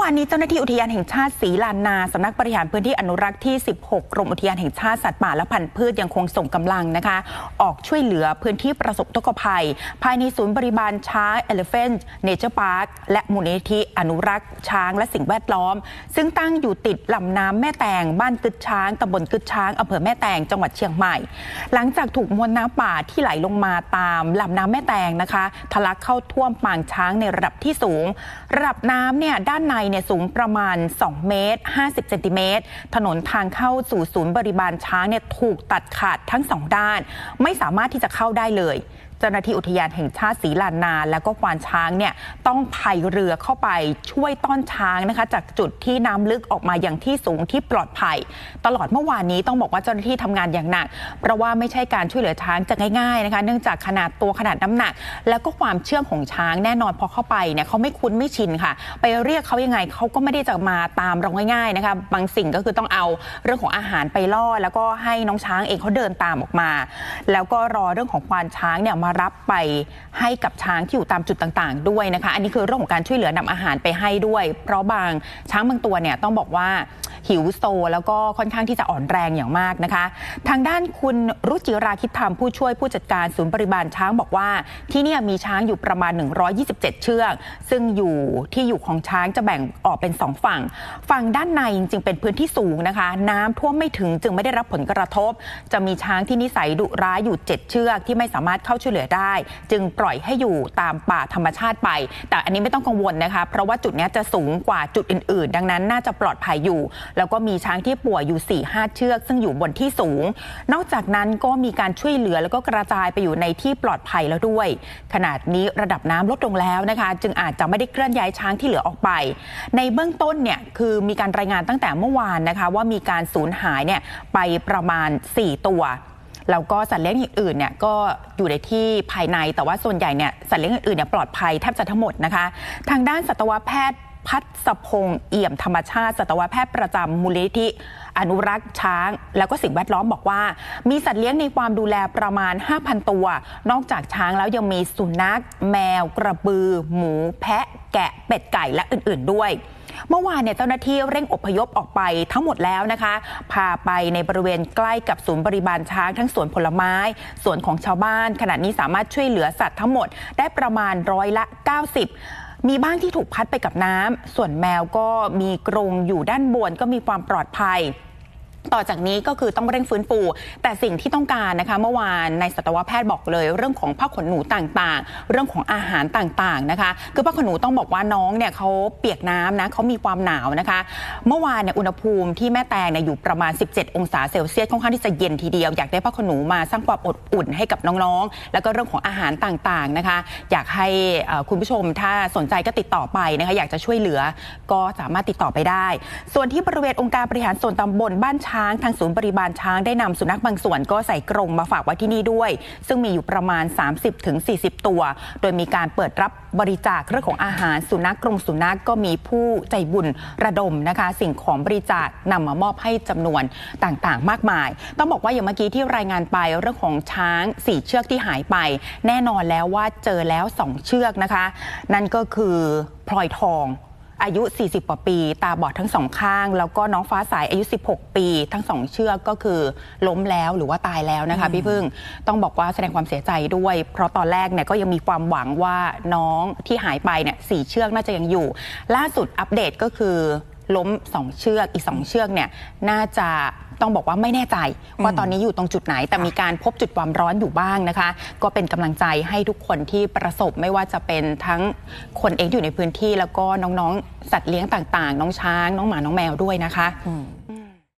วานนี้เจ้าหน้าที่อุทยานแห่งชาติศรีลานนาสำนักบริหารพื้นที่อนุรักษ์ที่ 16 กรมอุทยานแห่งชาติสัตว์ป่าและพันธุ์พืชยังคงส่งกำลังนะคะ ออกช่วยเหลือพื้นที่ประสบอุกภัย ภายในศูนย์บริบาลช้าง Elephant Nature Park และมูลนิธิอนุรักษ์ช้างและสิ่งแวดล้อม ซึ่งตั้งอยู่ติดลำน้ำแม่แตงบ้านกึดช้างตำบลกึดช้างอำเภอแม่แตงจังหวัดเชียงใหม่ หลังจากถูกมวลน้ำป่าที่ไหลลงมาตามลำน้ำแม่แตงนะคะทะลักเข้าท่วมปางช้างในระดับที่สูง ระดับน้ำเนี่ยด้านในเนี่ยสูงประมาณ 2 เมตร 50 เซนติเมตร ถนนทางเข้าสู่ศูนย์บริบาลช้างเนี่ยถูกตัดขาดทั้งสองด้าน ไม่สามารถที่จะเข้าได้เลย เจ้าหน้าที่อุทยานแห่งชาติศรีลานนาและก็ควานช้างเนี่ยต้องพายเรือเข้าไปช่วยต้อนช้างนะคะ จากจุดที่น้ำลึกออกมาอย่างที่สูงที่ปลอดภัย ตลอดเมื่อวานนี้ต้องบอกว่าเจ้าหน้าที่ทำงานอย่างหนัก เพราะว่าไม่ใช่การช่วยเหลือช้างจะง่ายๆนะคะ เนื่องจากขนาดตัวขนาดน้ำหนัก แล้วก็ความเชื่องของช้างแน่นอนพอเข้าไปเนี่ยเขาไม่คุ้นไม่ชินค่ะ ไปเรียกเขายังไงเขาก็ไม่ได้จะมาตามเราง่ายๆนะคะบางสิ่งก็คือต้องเอาเรื่องของอาหารไปล่อ แล้วก็ให้น้องช้างเองเขาเดินตามออกมา แล้วก็รอเรื่องของควานช้างเนี่ยมารับไปให้กับช้างที่อยู่ตามจุดต่างๆ ด้วยนะคะ อันนี้คือเรื่องของการช่วยเหลือนำอาหารไปให้ด้วย เพราะบางช้างบางตัวเนี่ยต้องบอกว่าหิวโซ แล้วก็ค่อนข้างที่จะอ่อนแรงอย่างมากนะคะ ทางด้านคุณรุจิราคิดธรรมผู้ช่วยผู้จัดการศูนย์ปริบาลช้างบอกว่า ที่นี่มีช้างอยู่ประมาณ 127 เชือก ซึ่งอยู่ที่อยู่ของช้างจะแบ่งออกเป็น 2 ฝั่ง ฝั่งด้านในจริงๆเป็นพื้นที่สูงนะคะ น้ำท่วมไม่ถึงจึงไม่ได้รับผลกระทบ จะมีช้างที่นิสัยดุร้ายอยู่ 7 เชือกที่ไม่สามารถเข้าช่วยเหลือได้ จึงปล่อยให้อยู่ตามป่าธรรมชาติไป แต่อันนี้ไม่ต้องกังวลนะคะ เพราะว่าจุดนี้จะสูงกว่าจุดอื่น ๆ ดังนั้นน่าจะปลอดภัยอยู่แล้วก็มีช้างที่ป่วยอยู่4 5เชือก ซึ่งอยู่บนที่สูง นอกจากนั้นก็มีการช่วยเหลือแล้วก็กระจายไปอยู่ในที่ปลอดภัยแล้วด้วย ขนาดนี้ระดับน้ำลดลงแล้วนะคะ จึงอาจจะไม่ได้เคลื่อนย้ายช้างที่เหลือออกไป ในเบื้องต้นเนี่ยคือมีการรายงานตั้งแต่เมื่อวานนะคะ ว่ามีการสูญหายเนี่ยไปประมาณ 4 ตัวแล้วก็สัตว์เลี้ยงอื่นๆเนี่ยก็อยู่ในที่ภายในแต่ว่าส่วนใหญ่เนี่ยสัตว์เลี้ยงอื่นๆเนี่ยปลอดภัยแทบจะทั้งหมดนะคะ ทางด้านสัตวแพทย์ พัฒพงษ์เอี่ยมธรรมชาติสัตวแพทย์ประจำมูลนิธิอนุรักษ์ช้าง แล้วก็สิ่งแวดล้อมบอกว่า มีสัตว์เลี้ยงในความดูแลประมาณ 5,000 ตัว นอกจากช้างแล้วยังมีสุนัข แมว กระบือ หมู แพะ แกะ เป็ดไก่และอื่น ๆ ด้วยเมื่อวานเนี่ยเจ้าหน้าที่เร่งอพยพออกไปทั้งหมดแล้วนะคะ พาไปในบริเวณใกล้กับศูนย์บริบาลช้างทั้งสวนผลไม้ สวนของชาวบ้าน ขณะนี้สามารถช่วยเหลือสัตว์ทั้งหมดได้ประมาณร้อยละ 90 มีบ้างที่ถูกพัดไปกับน้ำส่วนแมวก็มีกรงอยู่ด้านบนก็มีความปลอดภัย ต่อจากนี้ก็คือต้องเร่งฟื้นฟู แต่สิ่งที่ต้องการนะคะ เมื่อวานในสัตวแพทย์บอกเลย เรื่องของผ้าขนหนูต่างๆ เรื่องของอาหารต่างๆนะคะ คือผ้าขนหนูต้องบอกว่าน้องเนี่ยเขาเปียกน้ำนะเขามีความหนาวนะคะ เมื่อวานเนี่ยอุณหภูมิที่แม่แตงเนี่ยอยู่ประมาณ 17 องศาเซลเซียสค่อนข้างที่จะเย็นทีเดียวอยากได้ผ้าขนหนูมาสร้างความอบอุ่นให้กับน้องๆ แล้วก็เรื่องของอาหารต่างๆนะคะ อยากให้คุณผู้ชมถ้าสนใจก็ติดต่อไปนะคะอยากจะช่วยเหลือก็สามารถติดต่อไปได้ ส่วนที่บริเวณองค์การบริหารส่วนตำบลบ้านชางทางศูนย์บริบาลช้างได้นำสุนัขบางส่วนก็ใส่กรงมาฝากไว้ที่นี่ด้วย ซึ่งมีอยู่ประมาณ 30-40 ตัว โดยมีการเปิดรับบริจาคเรื่องของอาหารสุนัขกรงสุนัขก็มีผู้ใจบุญระดมนะคะ สิ่งของบริจาคนำมามอบให้จำนวนต่างๆ มากมาย ต้องบอกว่าอย่างเมื่อกี้ที่รายงานไปเรื่องของช้างสี่เชือกที่หายไป แน่นอนแล้วว่าเจอแล้วสองเชือกนะคะ นั่นก็คือพลอยทอง อายุ 40 กว่าปี ตาบอดทั้งสองข้าง แล้วก็น้องฟ้าใสอายุ 16 ปี ทั้งสองเชือกก็คือล้มแล้วหรือว่าตายแล้วนะคะ พี่พึ่งต้องบอกว่าแสดงความเสียใจด้วย เพราะตอนแรกเนี่ยก็ยังมีความหวังว่าน้องที่หายไปเนี่ยสี่เชือกน่าจะยังอยู่ ล่าสุดอัปเดตก็คือล้มสองเชือกอีกสองเชือกเนี่ยน่าจะ ต้องบอกว่าไม่แน่ใจว่าตอนนี้อยู่ตรงจุดไหน แต่มีการพบจุดความร้อนอยู่บ้างนะคะ ก็เป็นกำลังใจให้ทุกคนที่ประสบไม่ว่าจะเป็นทั้งคนเองที่อยู่ในพื้นที่ แล้วก็น้องๆ สัตว์เลี้ยงต่างๆ น้องช้าง น้องหมาน้องแมวด้วยนะคะ อืม